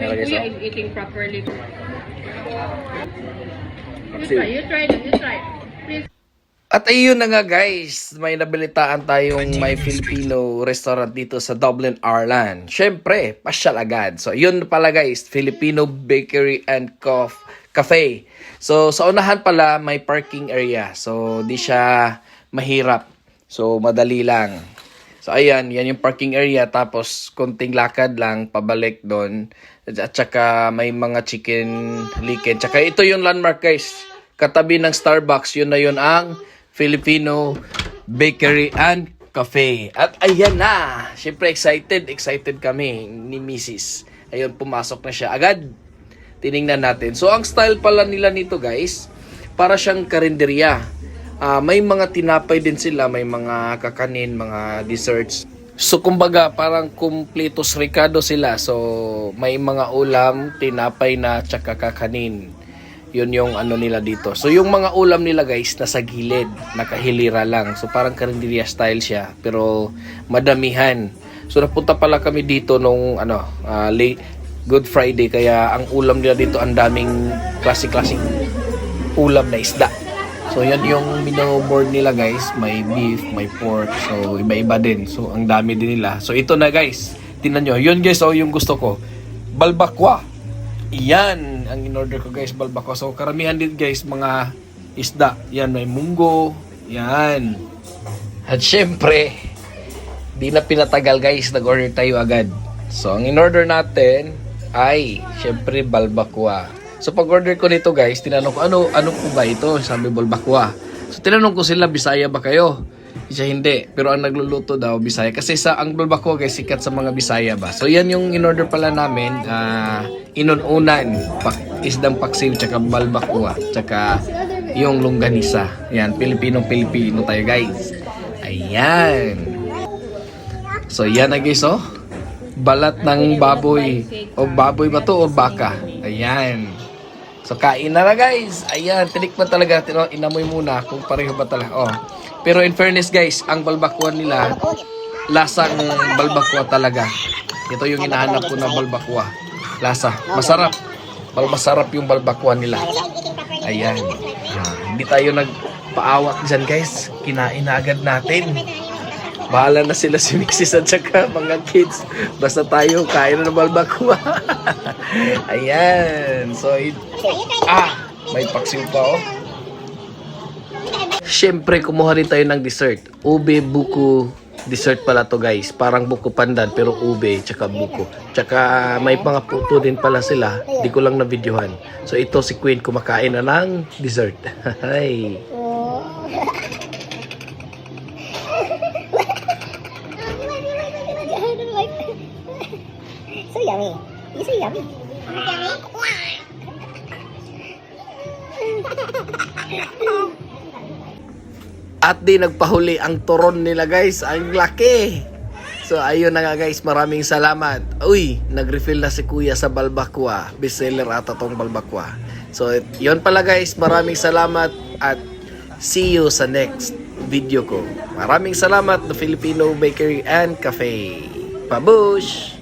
guys. Kuya Oh. is eating properly. You try, you try it, you try. Please. At ayun na nga guys, may nabilitaan tayong may Filipino restaurant dito sa Dublin, Ireland. Syempre, pasyal agad. So yun pala guys, Filipino Bakery and Cof Cafe. So sa unahan pala may parking area. So di siya mahirap. So madali lang. So ayan, yan yung parking area tapos konting lakad lang pabalik doon. At saka may mga chicken licken. Tsaka ito yung landmark guys. Katabi ng Starbucks, yun na yun ang Filipino Bakery and Cafe. At ayan na. Siyempre excited, excited kami ni Mrs. Ayun, pumasok na siya. Agad, tiningnan natin. So ang style pala nila nito guys, para siyang karinderya. Ah, may mga tinapay din sila, may mga kakanin, mga desserts. So kumbaga parang kumpletos ricado sila. So may mga ulam, tinapay na tsaka kakanin. Yun yung ano nila dito. So yung mga ulam nila guys nasa gilid, nakahilira lang. So parang karinderya style siya pero madamihan. So napunta pala kami dito nung ano, ah, late Good Friday kaya ang ulam nila dito ang daming klase-klase ulam na isda. So yan yung menu board nila guys, may beef, may pork, so iba-iba din. So ang dami din nila. So ito na guys, tingnan nyo. Yun guys, oh, yung gusto ko. Balbakwa. Yan, ang in-order ko guys, balbakwa. So karamihan din guys, mga isda. Yan, may munggo. Yan. At syempre, di na pinatagal guys, nag-order tayo agad. So ang in-order natin ay syempre balbakwa. So pag-order ko nito guys, tinanong ko ano ano po ba ito? Sabi balbakwa. So tinanong ko sila Bisaya ba kayo? Siya hindi, pero ang nagluluto daw Bisaya kasi sa ang balbakwa guys sikat sa mga Bisaya ba. So yan yung in-order pala namin, ah inununan, pak, isdang paksiw tsaka balbakwa, tsaka yung longganisa. Yan, Pilipinong-Pilipino tayo guys. Ayan. So yan na guys oh. Balat ng baboy. O baboy ba to o baka? Ayan. So kain na na guys. Ayan, tinikman talaga. Tino, inamoy muna kung pareho ba talaga. Oh. Pero in fairness guys, ang balbakwa nila, lasang balbakwa talaga. Ito yung hinahanap ko na balbakwa. Lasa. Masarap. Masarap yung balbakwa nila. Ayan. Ah, hindi tayo nagpaawak dyan guys. Kinain na agad natin. Bahala na sila si Mrs. at saka mga kids. Basta tayo, kain na ng balbakwa. Ayan. So, it, ah, may paksiw pa oh. Siyempre, kumuha rin tayo ng dessert. Ube, buko, dessert pala to guys. Parang buko pandan, pero ube, tsaka buko. Tsaka may mga puto din pala sila. Di ko lang na-videohan. So, ito si Queen kumakain na ng dessert. Hay. so yummy. You're so yummy. At di nagpahuli ang turon nila guys. Ang laki. So ayun na nga guys, maraming salamat. Uy, nag-refill na si kuya sa balbakwa. Bestseller ata tong balbakwa. So yun pala guys, maraming salamat at see you sa next video ko. Maraming salamat na Filipino Bakery and Cafe. Pabush!